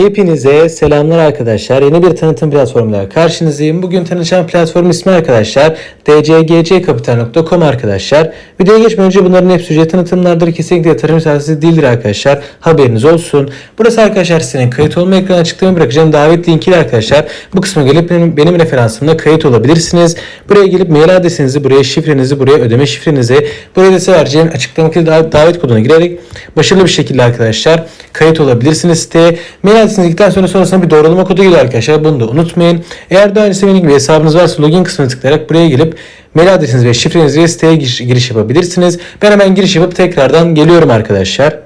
Hepinize selamlar arkadaşlar. Yeni bir tanıtım platformuyla karşınızdayım. Bugün tanışan platform ismi arkadaşlar dcgckapital.com arkadaşlar. Videoya geçmeden önce bunların hepsi ücret tanıtımlardır. Kesinlikle yatırım tavsiyesi değildir arkadaşlar. Haberiniz olsun. Burası arkadaşlar senin kayıt olma ekranı açıklamaya bırakacağım davet linkiyle arkadaşlar. Bu kısma gelip benim, benim referansımla kayıt olabilirsiniz. Buraya gelip mail adresinizi, buraya şifrenizi, buraya ödeme şifrenizi, buraya da size vereceğim açıklamadaki da- davet koduna girerek başarılı bir şekilde arkadaşlar kayıt olabilirsiniz siteye. Mail adresinizi girdikten sonra sonrasında bir doğrulama kodu geliyor arkadaşlar. Bunu da unutmayın. Eğer daha öncesinde benim gibi hesabınız varsa login kısmına tıklayarak buraya gelip mail adresiniz ve şifrenizle siteye giriş, giriş yapabilirsiniz. Ben hemen giriş yapıp tekrardan geliyorum arkadaşlar.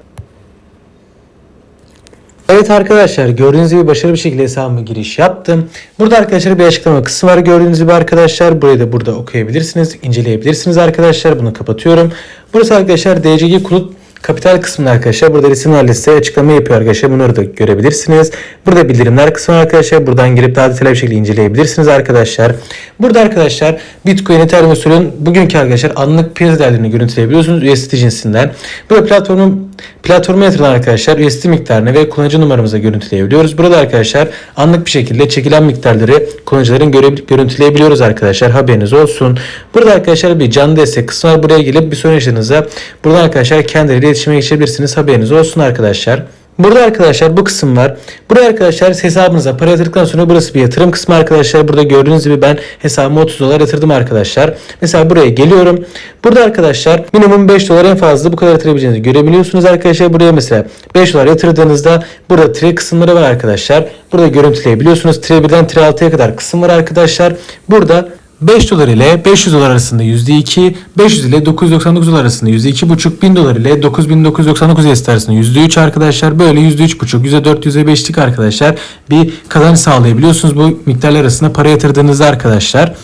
Evet arkadaşlar gördüğünüz gibi başarılı bir şekilde hesabıma giriş yaptım. Burada arkadaşlar bir açıklama kısmı var gördüğünüz gibi arkadaşlar. Burayı da burada okuyabilirsiniz, inceleyebilirsiniz arkadaşlar. Bunu kapatıyorum. Burası arkadaşlar DCG Kulut Kapital kısmında arkadaşlar burada resimlerle size açıklama yapıyor arkadaşlar. Bunları da görebilirsiniz. Burada bildirimler kısmı arkadaşlar. Buradan girip daha detaylı bir şekilde inceleyebilirsiniz arkadaşlar. Burada arkadaşlar Bitcoin, Ethereum usulün bugünkü arkadaşlar anlık piyasa değerlerini görüntüleyebiliyorsunuz USDT cinsinden. Burada platformun platforma yatırılan arkadaşlar USDT miktarını ve kullanıcı numaramızı görüntüleyebiliyoruz. Burada arkadaşlar anlık bir şekilde çekilen miktarları kullanıcıların görüntüleyebiliyoruz arkadaşlar. Haberiniz olsun. Burada arkadaşlar bir canlı destek kısmı var. Buraya gelip bir sorun yaşadığınızda buradan arkadaşlar kendileriyle iletişime geçebilirsiniz. Haberiniz olsun arkadaşlar. Burada arkadaşlar bu kısım var. Buraya arkadaşlar hesabınıza para yatırdıktan sonra burası bir yatırım kısmı arkadaşlar. Burada gördüğünüz gibi ben hesabıma 30 dolar yatırdım arkadaşlar. Mesela buraya geliyorum. Burada arkadaşlar minimum 5 dolar en fazla bu kadar yatırabileceğinizi görebiliyorsunuz arkadaşlar. Buraya mesela 5 dolar yatırdığınızda burada tire kısımları var arkadaşlar. Burada görüntüleyebiliyorsunuz. Tire 1'den tire 6'ya kadar kısım var arkadaşlar. Burada 5 dolar ile 500 dolar arasında %2, 500 ile 999 dolar arasında %2,5, 1000 dolar ile 9999 USD arasında %3 arkadaşlar. Böyle %3,5, %4, %5'lik arkadaşlar bir kazanç sağlayabiliyorsunuz bu miktarlar arasında para yatırdığınızda arkadaşlar.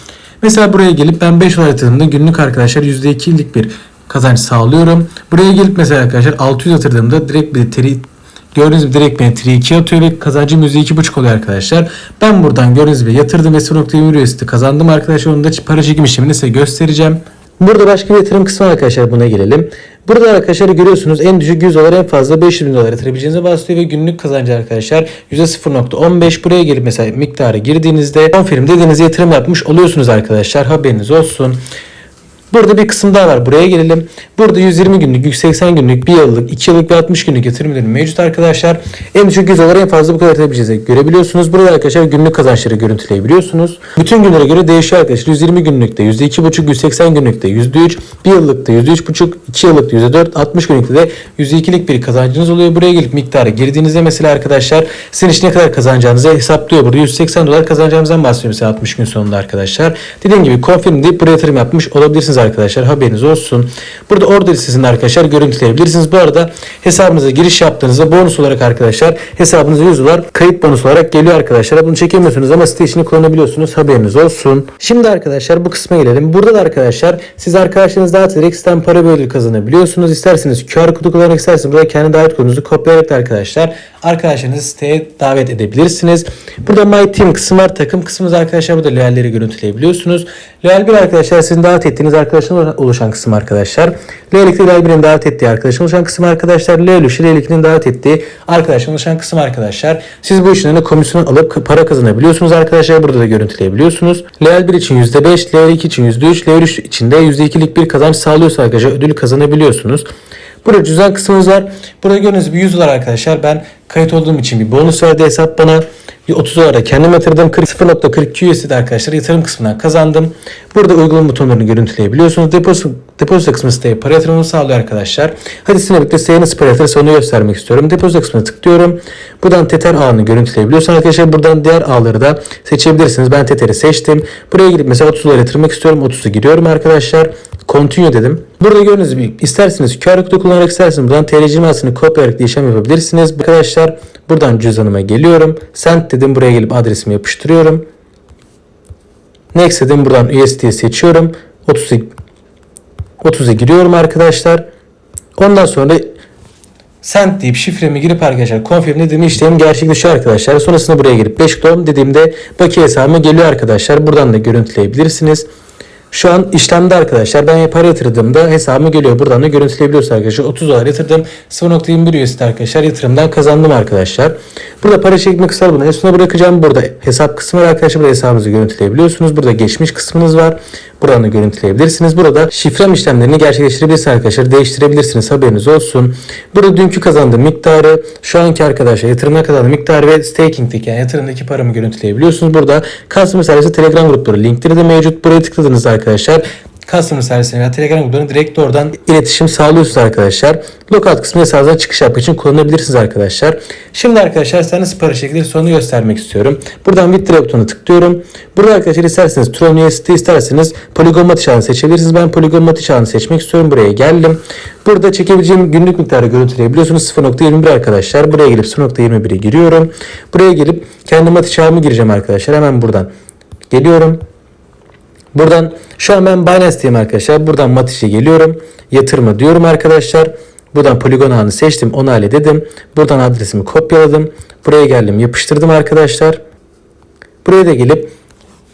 Mesela buraya gelip ben 5 dolar yatırdığımda günlük arkadaşlar %2'lik bir kazanç sağlıyorum. Buraya gelip mesela arkadaşlar 600 yatırdığımda direkt bir teri, Gördüğünüz gibi direkt beni 2 atıyor ve kazancım %2,5 oluyor arkadaşlar. Ben buradan gördüğünüz gibi yatırdım ve 0.20 USD kazandım arkadaşlar. Onu da para çekim işlemini size göstereceğim. Burada başka bir yatırım kısmı arkadaşlar buna gelelim. Burada arkadaşlar görüyorsunuz en düşük 100 dolar en fazla 500 bin dolar yatırabileceğinize bahsediyor ve günlük kazancı arkadaşlar %0.15 buraya gelip mesela miktarı girdiğinizde confirm dediğinizde yatırım yapmış oluyorsunuz arkadaşlar haberiniz olsun. Burada bir kısım daha var. Buraya gelelim. Burada 120 günlük, 180 günlük, 1 yıllık, 2 yıllık ve 60 günlük yatırımların mevcut arkadaşlar. En düşük 100 dolar en fazla bu kadar yatabileceğinizi görebiliyorsunuz. Burada arkadaşlar günlük kazançları görüntüleyebiliyorsunuz. Bütün günlere göre değişiyor arkadaşlar. 120 günlükte %2,5, 180 günlükte %3, 1 yıllıkta %3,5, 2 yıllıkta %4, 60 günlükte de %2'lik bir kazancınız oluyor. Buraya gelip miktarı girdiğinizde mesela arkadaşlar sizin için ne kadar kazanacağınızı hesaplıyor. Burada 180 dolar kazanacağımızdan bahsediyor mesela 60 gün sonunda arkadaşlar. Dediğim gibi confirm deyip buraya yatırım yapmış olabilirsiniz arkadaşlar. Haberiniz olsun. Burada order listesinde arkadaşlar görüntüleyebilirsiniz. Bu arada hesabınıza giriş yaptığınızda bonus olarak arkadaşlar hesabınıza 100 dolar kayıt bonus olarak geliyor arkadaşlar. Bunu çekemiyorsunuz ama site içini kullanabiliyorsunuz. Haberiniz olsun. Şimdi arkadaşlar bu kısma gelelim. Burada da arkadaşlar siz arkadaşlarınız dağıtarak siten para ve ödül kazanabiliyorsunuz. İsterseniz QR kodu kullanarak isterseniz burada kendi davet kodunuzu kopyalayarak da arkadaşlar arkadaşlarınızı siteye davet edebilirsiniz. Burada My Team kısmı var. Takım kısmımız arkadaşlar burada lealleri görüntüleyebiliyorsunuz. Leal 1 arkadaşlar sizin davet ettiğiniz arkadaşlardan oluşan kısım arkadaşlar. Leal 2 Leal 1'in davet ettiği arkadaşın oluşan kısım arkadaşlar. Leal 3 Leal 2'nin davet ettiği arkadaşın oluşan kısım arkadaşlar. Siz bu işlerden de komisyon alıp para kazanabiliyorsunuz arkadaşlar. Burada da görüntüleyebiliyorsunuz. Leal 1 için %5, Leal 2 için %3, Leal 3 için de %2'lik bir kazanç sağlıyorsa arkadaşlar ödül kazanabiliyorsunuz. Burada cüzdan kısmımız var. Burada gördüğünüz gibi 100 dolar arkadaşlar. Ben kayıt olduğum için bir bonus verdi hesap bana. Bir 30 dolara kendim yatırdım. 40 0.42 USD arkadaşlar yatırım kısmından kazandım. Burada uygulama butonlarını görüntüleyebiliyorsunuz. Depozito, depozito kısmı siteye para yatırımını sağlıyor arkadaşlar. Hadi sizinle birlikte siteye nasıl para yatırırsa onu göstermek istiyorum. Depozito kısmına tıklıyorum. Buradan Tether ağını görüntüleyebiliyorsunuz arkadaşlar. Buradan diğer ağları da seçebilirsiniz. Ben Tether'i seçtim. Buraya gidip mesela 30 dolar yatırmak istiyorum. 30'u giriyorum arkadaşlar. Continue dedim. Burada gördüğünüz gibi isterseniz QR kodu kullanarak isterseniz buradan TLC numarasını kopyalayarak işlem yapabilirsiniz. Arkadaşlar buradan cüzdanıma geliyorum. Send dedim buraya gelip adresimi yapıştırıyorum. Next dedim buradan USD'yi seçiyorum. 30'u 30'a giriyorum arkadaşlar. Ondan sonra send deyip şifremi girip arkadaşlar confirm dediğim işlem gerçekleşiyor arkadaşlar. Sonrasında buraya girip 5 dolar dediğimde bakiye hesabıma geliyor arkadaşlar. Buradan da görüntüleyebilirsiniz. Şu an işlemde arkadaşlar ben para yatırdığımda hesabıma geliyor. Buradan da görüntüleyebiliyorsunuz arkadaşlar. 30 dolar yatırdım. 0.21 USD arkadaşlar yatırımdan kazandım arkadaşlar. Burada para çekme kısmı bunu en sona bırakacağım. Burada hesap kısmı var arkadaşlar. Burada hesabınızı görüntüleyebiliyorsunuz. Burada geçmiş kısmınız var. Buradan da görüntüleyebilirsiniz. Burada şifrem işlemlerini gerçekleştirebilirsiniz arkadaşlar. Değiştirebilirsiniz. Haberiniz olsun. Burada dünkü kazandığım miktarı, şu anki arkadaşlar yatırımına kazandığım miktarı ve staking'deki yani yatırımdaki paramı görüntüleyebiliyorsunuz. Burada customer servisi telegram grupları linkleri de mevcut. Buraya tıkladığınızda arkadaşlar Customer servisine veya Telegram gruplarına direkt oradan iletişim sağlıyorsunuz arkadaşlar. Lookout kısmı hesabınıza çıkış yapmak için kullanabilirsiniz arkadaşlar. Şimdi arkadaşlar size para çekilir sonunu göstermek istiyorum. Buradan Withdraw butonuna tıklıyorum. Burada arkadaşlar isterseniz Tron USDT isterseniz Polygon Mati çağını seçebilirsiniz. Ben Polygon Mati çağını seçmek istiyorum. Buraya geldim. Burada çekebileceğim günlük miktarı görüntüleyebiliyorsunuz. 0.21 arkadaşlar. Buraya gelip 0.21'e giriyorum. Buraya gelip kendi Mati çağımı gireceğim arkadaşlar. Hemen buradan geliyorum. Buradan şu an ben Binance'deyim arkadaşlar. Buradan Matiş'e geliyorum. Yatırma diyorum arkadaşlar. Buradan poligon ağını seçtim. Onayla dedim. Buradan adresimi kopyaladım. Buraya geldim. Yapıştırdım arkadaşlar. Buraya da gelip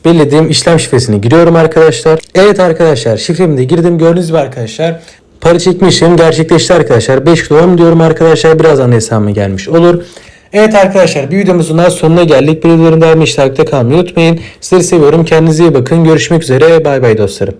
belirlediğim işlem şifresini giriyorum arkadaşlar. Evet arkadaşlar şifremi de girdim. Gördüğünüz gibi arkadaşlar para çekme işlemi gerçekleşti arkadaşlar. 5 dolar diyorum arkadaşlar. Birazdan hesabıma gelmiş olur. Evet arkadaşlar bir videomuzun daha sonuna geldik. Bir videoların devamı iştarakta kalmayı unutmayın. Sizleri seviyorum. Kendinize iyi bakın. Görüşmek üzere. Bay bay dostlarım.